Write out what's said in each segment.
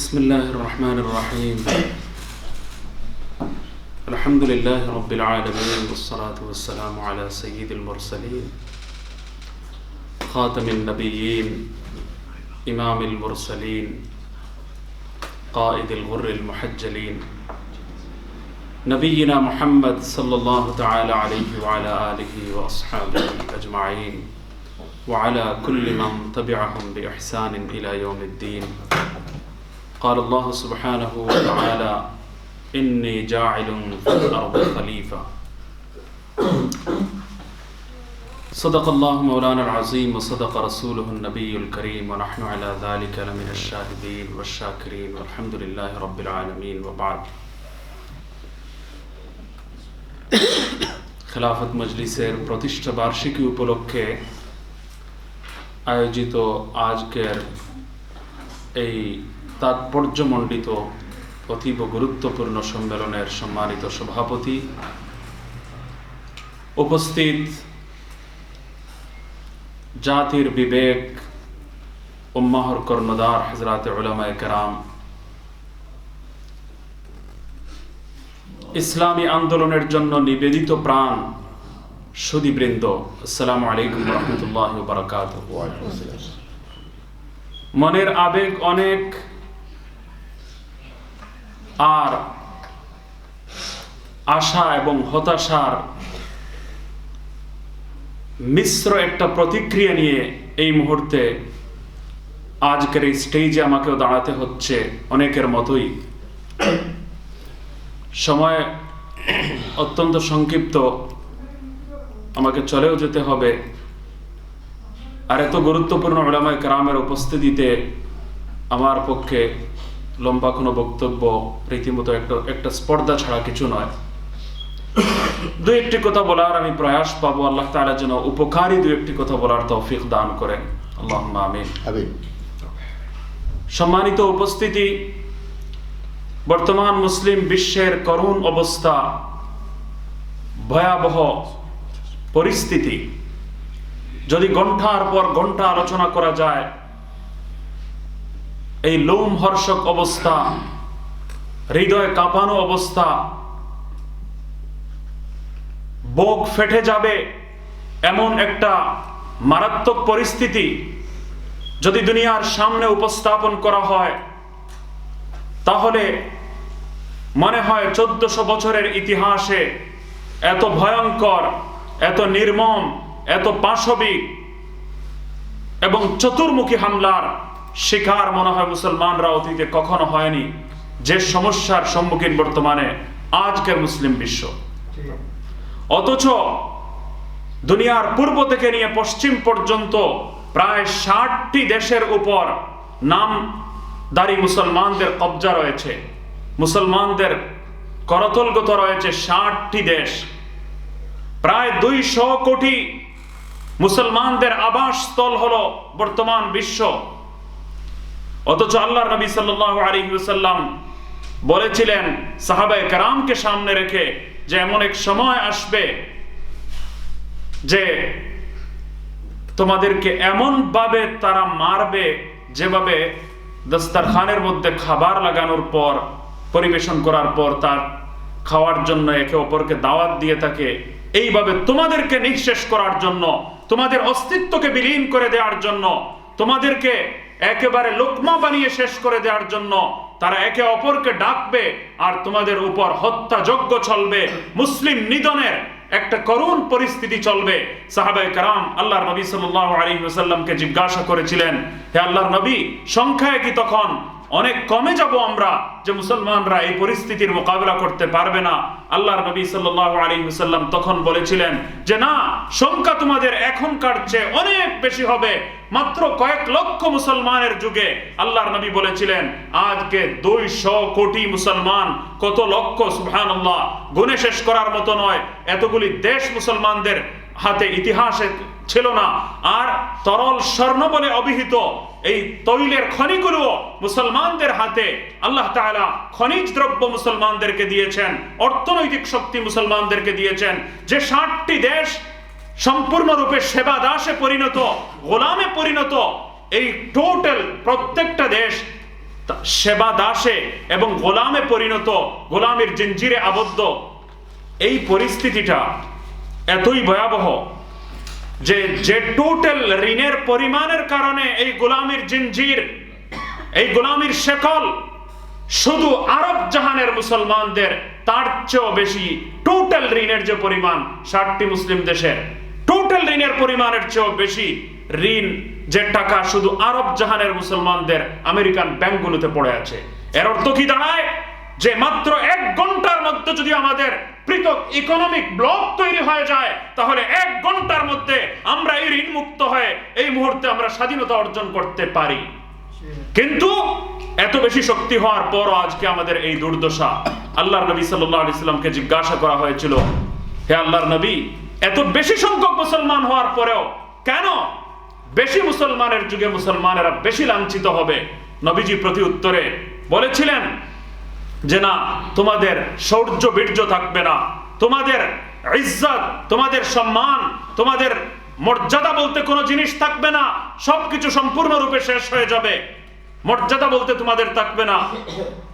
بسم الله الرحمن الرحيم. الحمد لله رب العالمين والصلاة والسلام على سيد المرسلين خاتم النبيين إمام المرسلين قائد الغر المحجلين. نبينا محمد صلى الله تعالى عليه وعلى آله وأصحابه أجمعين وعلى كل من تبعهم بإحسان إلى يوم الدين. قال الله سبحانه وتعالى إني جاعل في الأرض خليفة صدق الله مولانا العظيم وصدق رسوله النبي الكريم ونحن على ذلك لمن الشاهدين والشاكرين والحمد لله رب العالمين وبعد খেলাফত মজলিসের প্রতিষ্ঠা বার্ষিকী উপলক্ষে আয়োজিত আজকের এই তাৎপর্যমণ্ডিত অতীব গুরুত্বপূর্ণ সম্মেলনের সম্মানিত সভাপতি উপস্থিত জাতির বিবেক উম্মাহর কর্ণদার হজরত উলামায়ে কেরাম। ইসলামী আন্দোলনের জন্য নিবেদিত প্রাণ সুদীবৃন্দ, আসসালামু আলাইকুম রহমতুল্লাহ বারাকাত মনের আবেগ অনেক আর আশা এবং হতাশার মিশ্র একটা প্রতিক্রিয়া নিয়ে এই মুহূর্তে আজকের এই স্টেজে আমাকেও দাঁড়াতে হচ্ছে অনেকের মতোই। সময় অত্যন্ত সংক্ষিপ্ত, আমাকে চলেও যেতে হবে। আর এত গুরুত্বপূর্ণ ওলামায় গ্রামের উপস্থিতিতে আমার পক্ষে লম্বা কোনো বক্তব্য রীতিমতো একটা একটা স্পর্ধা ছাড়া কিছু নয়। দু একটি কথা বলার আমি প্রয়াস পাবো আল্লাহ তাআলা যেন উপকারী দু একটি কথা বলার তৌফিক দান করেন। আল্লাহ আমিন। সম্মানিত উপস্থিতি বর্তমান মুসলিম বিশ্বের করুণ অবস্থা ভয়াবহ পরিস্থিতি। যদি ঘণ্টার পর ঘণ্টা আলোচনা করা যায় এই লোম হর্ষক অবস্থা, হৃদয় কাঁপানো অবস্থা, বোক ফেটে যাবে এমন একটা মারাত্মক পরিস্থিতি যদি দুনিয়ার সামনে উপস্থাপন করা হয়, তাহলে মনে হয় চোদ্দশো বছরের ইতিহাসে এত ভয়ঙ্কর, এত নির্মম, এত পাশবিক এবং চতুর্মুখী হামলার শিকার মনে হয় মুসলমানরা অতীতে কখনো হয়নি। যে সমস্যার সম্মুখীন বর্তমানে আজকের মুসলিম বিশ্ব। অথচ দুনিয়ার পূর্ব থেকে নিয়ে পশ্চিম পর্যন্ত প্রায় ষাটটি দেশের উপর নাম নামদারি মুসলমানদের কবজা রয়েছে। মুসলমানদের করতলগত রয়েছে ষাটটি দেশ। প্রায় দুইশো কোটি মুসলমানদের আবাসস্থল হলো বর্তমান বিশ্ব। অথচ আল্লাহ নবী সাল্লাহ আলী সাল্লাম বলেছিলেন, সাহাবায় কারামকে সামনে রেখে যে এমন এক সময় আসবে যে তোমাদেরকে এমন ভাবে তারা মারবে যেভাবে দস্তারখানের মধ্যে খাবার লাগানোর পর, পরিবেশন করার পর তার খাওয়ার জন্য একে অপরকে দাওয়াত দিয়ে থাকে, এইভাবে তোমাদেরকে নিঃশেষ করার জন্য, তোমাদের অস্তিত্বকে বিলীন করে দেওয়ার জন্য, তোমাদেরকে একেবারে লোকমা বানিয়ে শেষ করে দেওয়ার জন্য তারা একে অপরকে ডাকবে আর তোমাদের উপর হত্যাযজ্ঞ চলবে। মুসলিম নিধনের একটা করুণ পরিস্থিতি চলবে। সাহাবাই কারাম আল্লাহর নবী সাল্লাহ আলী ওসাল্লামকে জিজ্ঞাসা করেছিলেন, হে আল্লাহর নবী, সংখ্যায় কি তখন অনেক কমে যাব আমরা যে মুসলমানরা এই পরিস্থিতির মোকাবিলা করতে পারবে না। আল্লাহর নবী সাল্লাহ আলী তখন বলেছিলেন যে, না, সংখ্যা তোমাদের এখনকার চেয়ে অনেক বেশি হবে। মাত্র কয়েক লক্ষ মুসলমানের যুগে আল্লাহর নবী বলেছিলেন, আজকে দুইশো কোটি মুসলমান, কত লক্ষ? সুবহান গুণে শেষ করার মতো নয়। এতগুলি দেশ মুসলমানদের হাতে ইতিহাসে ছিল না। আর তরল স্বর্ণ বলে অভিহিত। এই তৈলের খনিগুলো মুসলমানদের হাতে আল্লাহ তাআলা খনিজ দ্রব্য মুসলমানদেরকে দিয়েছেন, অর্থনৈতিক শক্তি মুসলমানদেরকে দিয়েছেন। যে ষাটটি দেশ সম্পূর্ণরূপে সেবা দাসে পরিণত, গোলামে পরিণত, এই টোটাল প্রত্যেকটা দেশ সেবা দাসে এবং গোলামে পরিণত, গোলামের জঞ্জিরে আবদ্ধ। এই পরিস্থিতিটা এতই ভয়াবহ যে যে টোটাল ঋণের পরিমাণের কারণে এই গোলামির জিঞ্জির এই গোলামির শেকল শুধু আরব জাহানের মুসলমানদের তার চেয়েও বেশি টোটাল ঋণের যে পরিমাণ ষাটটি মুসলিম দেশের টোটাল ঋণের পরিমাণের চেয়েও বেশি ঋণ যে টাকা শুধু আরব জাহানের মুসলমানদের আমেরিকান ব্যাংকগুলোতে পড়ে আছে। এর অর্থ কি দাঁড়ায়? যে মাত্র এক ঘণ্টার মধ্যে যদি আমাদের পৃথক ইকোনমিক ব্লক তৈরি হয়ে যায়, তাহলে এক ঘণ্টার মধ্যে আমরা এই ঋণ মুক্ত হয়ে এই মুহূর্তে আমরা স্বাধীনতা অর্জন করতে পারি। কিন্তু এত বেশি শক্তি হওয়ার পরও আজকে আমাদের এই দুর্দশা। আল্লাহর নবী সাল্লামকে জিজ্ঞাসা করা হয়েছিল, হে আল্লাহর নবী, এত বেশি সংখ্যক মুসলমান হওয়ার পরেও কেন বেশি মুসলমানের যুগে মুসলমানেরা বেশি লাঞ্ছিত হবে? নবীজি প্রতি উত্তরে বলেছিলেন যে না, তোমাদের শৌর্য বীর্য থাকবে না। তোমাদের ইজ্জত, তোমাদের সম্মান, তোমাদের মর্যাদা বলতে কোনো জিনিস থাকবে না। সবকিছু সম্পূর্ণরূপে শেষ হয়ে যাবে। মর্যাদা বলতে তোমাদের থাকবে না।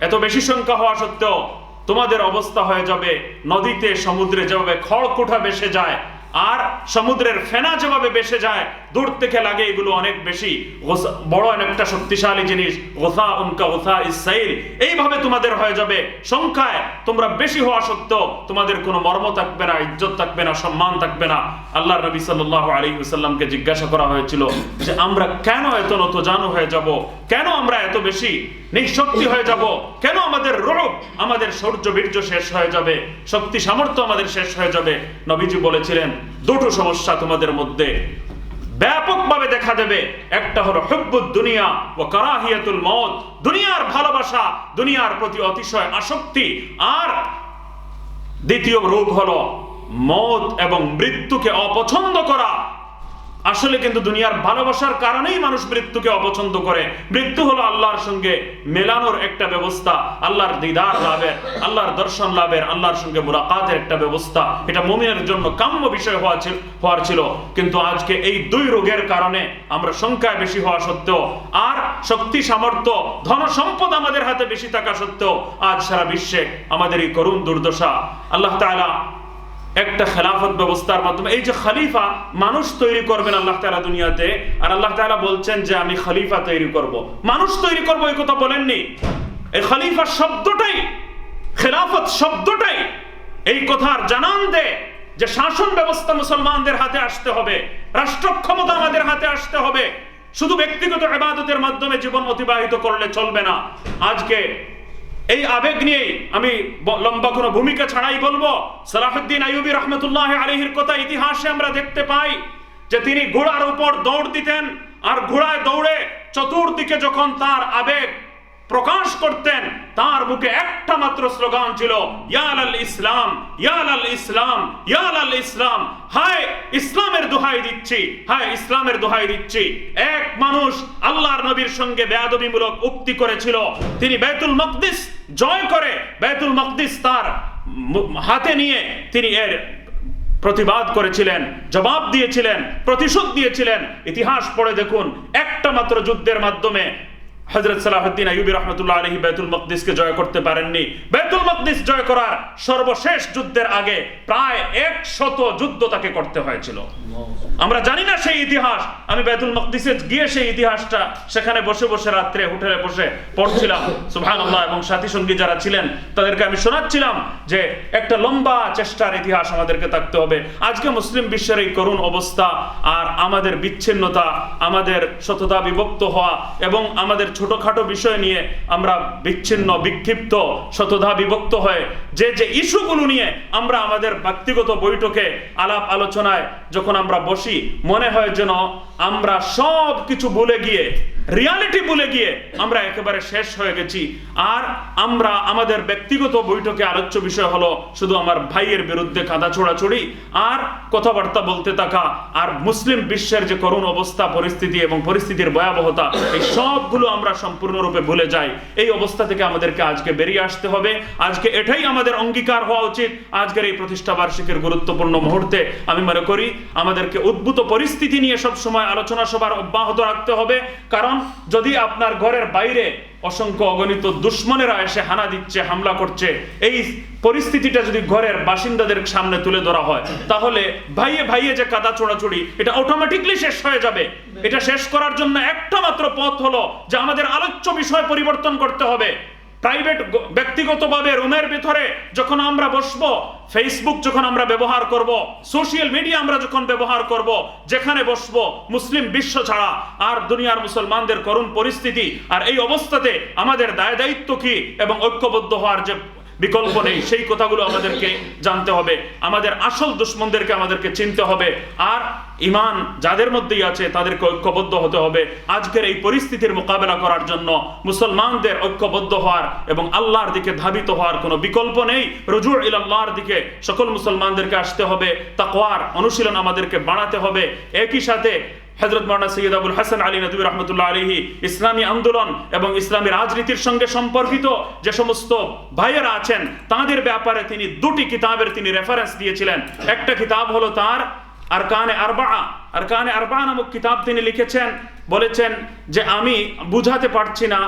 এত বেশি সংখ্যা হওয়া সত্ত্বেও তোমাদের অবস্থা হয়ে যাবে। নদীতে, সমুদ্রে যেভাবে খড়কুঠা বেসে যায় আর সমুদ্রের ফেনা যেভাবে বেসে যায়, দূর থেকে লাগে এগুলো অনেক বেশি। বড় একটা শক্তিশালী জিনিস, গোসা উনকা গোসা ইসাইল এইভাবে তোমাদের হয়ে যাবে। সংখ্যায় তোমরা বেশি হওয়া সত্ত্বেও তোমাদের কোনো মর্ম থাকবে না, ইজ্জত থাকবে না, সম্মান থাকবে না। আল্লাহ নবী সাল্লাল্লাহু আলাইহি ওয়াসাল্লামকে জিজ্ঞাসা করা হয়েছিল যে, আমরা কেন এত নত জানু হয়ে যাব? কেন আমরা এত বেশি? নিঃশক্তি হয়ে যাব। কেন আমাদের রোগ আমাদের শৌর্য বীর্য শেষ হয়ে যাবে। শক্তি সামর্থ্য আমাদের শেষ হয়ে যাবে। নবীজি বলেছিলেন, দুটো সমস্যা তোমাদের মধ্যে। ব্যাপকভাবে দেখা দেবে। একটা হলো হুব্বুদ দুনিয়া ও কারাহিয়াতুল মত দুনিয়ার ভালোবাসা, দুনিয়ার প্রতি অতিশয় আসক্তি। আর দ্বিতীয় রোগ হলো মত এবং মৃত্যুকে অপছন্দ করা। আসলে কিন্তু দুনিয়ার ভালোবাসার কারণেই মানুষ মৃত্যুকে অপছন্দ করে। মৃত্যু হলো আল্লাহর সঙ্গে মেলানোর একটা ব্যবস্থা, আল্লাহর দিদার লাভের, আল্লাহর দর্শন লাভের, আল্লাহর সঙ্গে মুলাকাতের একটা ব্যবস্থা। এটা মুমিনের জন্য কাম্য বিষয় হওয়া ছিল হওয়ার ছিল। কিন্তু আজকে এই দুই রোগের কারণে আমরা সংখ্যায় বেশি হওয়া সত্ত্বেও আর শক্তি, সামর্থ্য, ধন সম্পদ আমাদের হাতে বেশি থাকা সত্ত্বেও আজ সারা বিশ্বে আমাদের এই করুণ দুর্দশা। আল্লাহ তাআলা একটা খেলাফত ব্যবস্থার মাধ্যমে, এই যে খলিফা মানুষ তৈরি করবেন আল্লাহ তাআলা দুনিয়াতে, আর আল্লাহ তাআলা বলছেন যে আমি খলিফা তৈরি করব। মানুষ তৈরি করব, এই কথা বলেননি। এই খলিফা শব্দটাই, খেলাফত শব্দটাই এই কথার জানান দে যে শাসন ব্যবস্থা মুসলমানদের হাতে আসতে হবে রাষ্ট্র ক্ষমতা আমাদের হাতে আসতে হবে। শুধু ব্যক্তিগত ইবাদতের মাধ্যমে জীবন অতিবাহিত করলে চলবে না। আজকে এই আবেগ নিয়ে আমি লম্বা কোনো ভূমিকা ছাড়াই বলব। সালাহুদ্দিন আইবি রহমতুল্লাহ আলহির কথা ইতিহাসে আমরা দেখতে পাই যে তিনি ঘোড়ার উপর দৌড় দিতেন আর ঘোড়ায় দৌড়ে চতুর্দিকে যখন তার আবেগ প্রকাশ করতেন, তার বুকে একটা মাত্র স্লোগান ছিল ইয়াল আল ইসলাম ইয়াল আল ইসলাম ইয়াল আল ইসলাম। হায়, ইসলামের দোহাই দিচ্ছি, হায়, ইসলামের দোহাই দিচ্ছি। এক মানুষ আল্লাহর নবীর সঙ্গে বেয়াদবিমূলক উক্তি করেছিল, তিনি বেতুল মকদিস জয় করে, বেতুল মকদিস তার হাতে নিয়ে তিনি এর প্রতিবাদ করেছিলেন, জবাব দিয়েছিলেন, প্রতিশোধ দিয়েছিলেন। ইতিহাস পড়ে দেখুন, একটা মাত্র যুদ্ধের মাধ্যমে হজরত সালাহদ্দিন আইবি রহমতুল্লাহ আলহী বেতুল মকদিসকে জয় করতে পারেননি। বেতুল মকদিস জয় করার সর্বশেষ যুদ্ধের আগে প্রায় এক শত যুদ্ধ তাকে করতে হয়েছিল। আমরা জানি না সেই ইতিহাস। আমি বেতুল মকদিসে গিয়ে সেই ইতিহাসটা সেখানে বসে বসে রাত্রে হোটেলে বসে পড়ছিলাম। সুবহান এবং সাথী সঙ্গী যারা ছিলেন, তাদেরকে আমি শোনাচ্ছিলাম যে একটা লম্বা চেষ্টার ইতিহাস আমাদেরকে থাকতে হবে। আজকে মুসলিম বিশ্বের এই করুণ অবস্থা আর আমাদের বিচ্ছিন্নতা, আমাদের শততা বিভক্ত হওয়া এবং আমাদের ছোটখাটো বিষয় নিয়ে আমরা বিচ্ছিন্ন, বিক্ষিপ্ত, সততা বিভক্ত হয়ে যে যে ইস্যুগুলো নিয়ে আমরা আমাদের ব্যক্তিগত বৈঠকে আলাপ আলোচনায় যখন আমরা বসি, মনে হয় যেন আমরা সব কিছু ভুলে গিয়ে রিয়ালিটি ভুলে গিয়ে আমরা একেবারে শেষ হয়ে গেছি। আর আমরা আমাদের ব্যক্তিগত বৈঠকে আলোচ্য বিষয় হলো শুধু আমার ভাইয়ের বিরুদ্ধে কাদা ছোড়াছড়ি আর কথাবার্তা বলতে থাকা আর মুসলিম বিশ্বের যে করুণ অবস্থা, পরিস্থিতি এবং পরিস্থিতির ভয়াবহতা, এই সবগুলো আমরা সম্পূর্ণরূপে ভুলে যাই। এই অবস্থা থেকে আমাদেরকে আজকে বেরিয়ে আসতে হবে। আজকে এটাই আমাদের অঙ্গীকার হওয়া উচিত। আজকের এই প্রতিষ্ঠা বার্ষিকীর গুরুত্বপূর্ণ মুহূর্তে আমি মনে করি আমাদেরকে উদ্ভূত পরিস্থিতি নিয়ে সব সময় আলোচনা সবার অব্যাহত রাখতে হবে। কারণ যদি আপনার ঘরের বাইরে অসংখ্য অগণিত দুশ্মনেরা এসে হানা দিচ্ছে, হামলা করছে, এই পরিস্থিতিটা যদি ঘরের বাসিন্দাদের সামনে তুলে ধরা হয়, তাহলে ভাইয়ে ভাইয়ে যে কাদা চোড়াচুড়ি এটা অটোমেটিকলি শেষ হয়ে যাবে। এটা শেষ করার জন্য একটা মাত্র পথ হলো যে আমাদের আলোচ্য বিষয় পরিবর্তন করতে হবে। প্রাইভেট ব্যক্তিগতভাবে রুমের ভিতরে যখন আমরা বসব ফেসবুক যখন আমরা ব্যবহার করব সোশ্যাল মিডিয়া আমরা যখন ব্যবহার করব, যেখানে বসব, মুসলিম বিশ্ব ছাড়া, আর দুনিয়ার মুসলমানদের করুণ পরিস্থিতি, আর এই অবস্থাতে আমাদের দায় দায়িত্ব কি এবং ঐক্যবদ্ধ হওয়ার যে বিকল্প নেই। সেই কথাগুলো আমাদেরকে জানতে হবে। আমাদের আসল দুশ্মনদেরকে আমাদেরকে চিনতে হবে। আর ইমান যাদের মধ্যেই আছে, তাদেরকে ঐক্যবদ্ধ হতে হবে। আজকের এই পরিস্থিতির মোকাবেলা করার জন্য মুসলমানদের ঐক্যবদ্ধ হওয়ার এবং আল্লাহর দিকে ধাবিত হওয়ার কোনো বিকল্প নেই। রুজু ইলাল্লাহর দিকে সকল মুসলমানদেরকে আসতে হবে। তাকওয়ার অনুশীলন আমাদেরকে বাড়াতে হবে। একই সাথে হজরত মৌলানা সৈয়দ আবুল হাসান আলী নদী রহমতুল্লাহ আলহী ইসলামী আন্দোলন এবং ইসলামী রাজনীতির সঙ্গে সম্পর্কিত যে সমস্ত ভাইয়েরা আছেন, তাদের ব্যাপারে তিনি দুটি কিতাবের তিনি রেফারেন্স দিয়েছিলেন। একটা কিতাব হলো তার আরকানে আরবা আরকানে আরবা নামক কিতাব তিনি লিখেছেন, বলেছেন যে আমি বুঝাতে পারছি না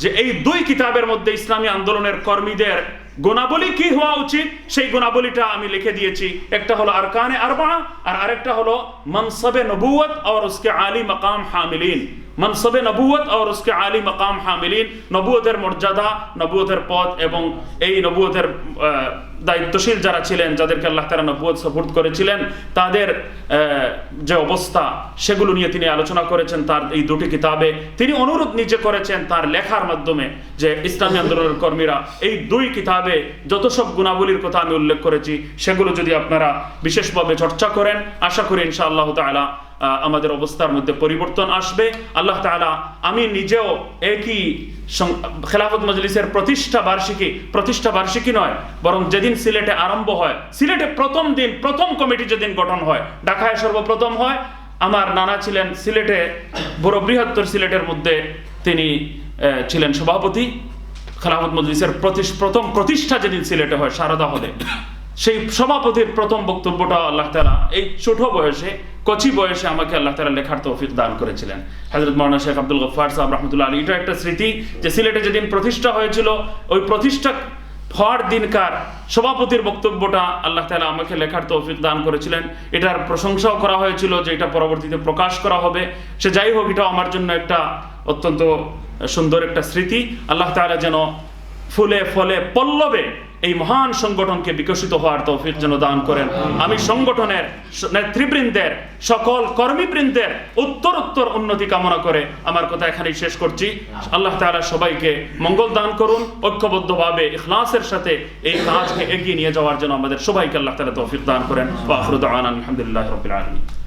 যে এই দুই কিতাবের মধ্যে ইসলামী আন্দোলনের কর্মীদের গুণাবলী কি হওয়া উচিত? সেই গুণাবলীটা আমি লিখে দিয়েছি। একটা হলো আরকানে আরবা আর আরেকটা হলো মনসবে নবুয়ত আর উসকে আলী মকাম হামিলিন। মনসবে নবুয়ত আর উসকে আলী মকাম হামিলিন নবুয়তের মর্যাদা নবুয়তের পথ এবং এই নবুয়তের দায়িত্বশীল যারা ছিলেন যাদেরকে আল্লাহ তারা নবুয়ত সাপোর্ট করেছিলেন তাদের যে অবস্থা সেগুলো নিয়ে তিনি আলোচনা করেছেন তার এই দুটি কিতাবে তিনি অনুরোধ নিজে করেছেন তার লেখার মাধ্যমে যে ইসলামী আন্দোলনের কর্মীরা এই দুই কিতাবে যত সব গুণাবলীর কথা আমি উল্লেখ করেছি সেগুলো যদি আপনারা বিশেষভাবে চর্চা করেন আশা করি ইনশাআল্লাহ তাআলা আহ, আমাদের অবস্থার মধ্যে পরিবর্তন আসবে। আল্লাহ তাআলা, আমি নিজেও একই খেলাফত মজলিসের প্রতিষ্ঠা বার্ষিকী প্রতিষ্ঠা বার্ষিকী নয়, বরং যেদিন সিলেটে আরম্ভ হয়, সিলেটে প্রথম দিন, প্রথম কমিটি যেদিন গঠন হয়, ঢাকায় সর্বপ্রথম হয়। আমার নানা ছিলেন সিলেটে, বড় বৃহত্তর সিলেটের মধ্যে তিনি ছিলেন সভাপতি। খেলাফত মজলিসের প্রথম প্রতিষ্ঠা যেদিন সিলেটে হয়, সারদা হলে। সেই সভাপতির প্রথম বক্তব্যটা আল্লাহ তালা এই ছোট বয়সে, কচি বয়সে আমাকে আল্লাহ তালা লেখার তৌফিক দান করেছিলেন। হজরত মৌলানা শেখ আব্দুল গফার সাহেব রহমতুল্লাহ আলী এটা একটা স্মৃতি যে সিলেটে যেদিন প্রতিষ্ঠা হয়েছিল, ওই প্রতিষ্ঠা হওয়ার দিনকার সভাপতির বক্তব্যটা আল্লাহ তালা আমাকে লেখার তৌফিক দান করেছিলেন। এটার প্রশংসাও করা হয়েছিল যে এটা পরবর্তীতে প্রকাশ করা হবে। সে যাই হোক এটা আমার জন্য একটা অত্যন্ত সুন্দর একটা স্মৃতি। আল্লাহ তালা যেন ফুলে ফলে পল্লবে এই মহান সংগঠনকে বিকশিত হওয়ার তৌফিক যেন দান করেন। আমি সংগঠনের নেতৃবৃন্দের সকল কর্মীবৃন্দের উত্তর উত্তর উন্নতি কামনা করে আমার কথা এখানেই শেষ করছি। আল্লাহ তাআলা সবাইকে মঙ্গল দান করুন ঐক্যবদ্ধভাবে ইখলাসের সাথে এই কাজকে এগিয়ে নিয়ে যাওয়ার জন্য আমাদের সবাইকে আল্লাহ তাআলা তৌফিক দান করেন। ওয়া আখিরু দাওয়ানা আলহামদুলিল্লাহি রাব্বিল আলামিন।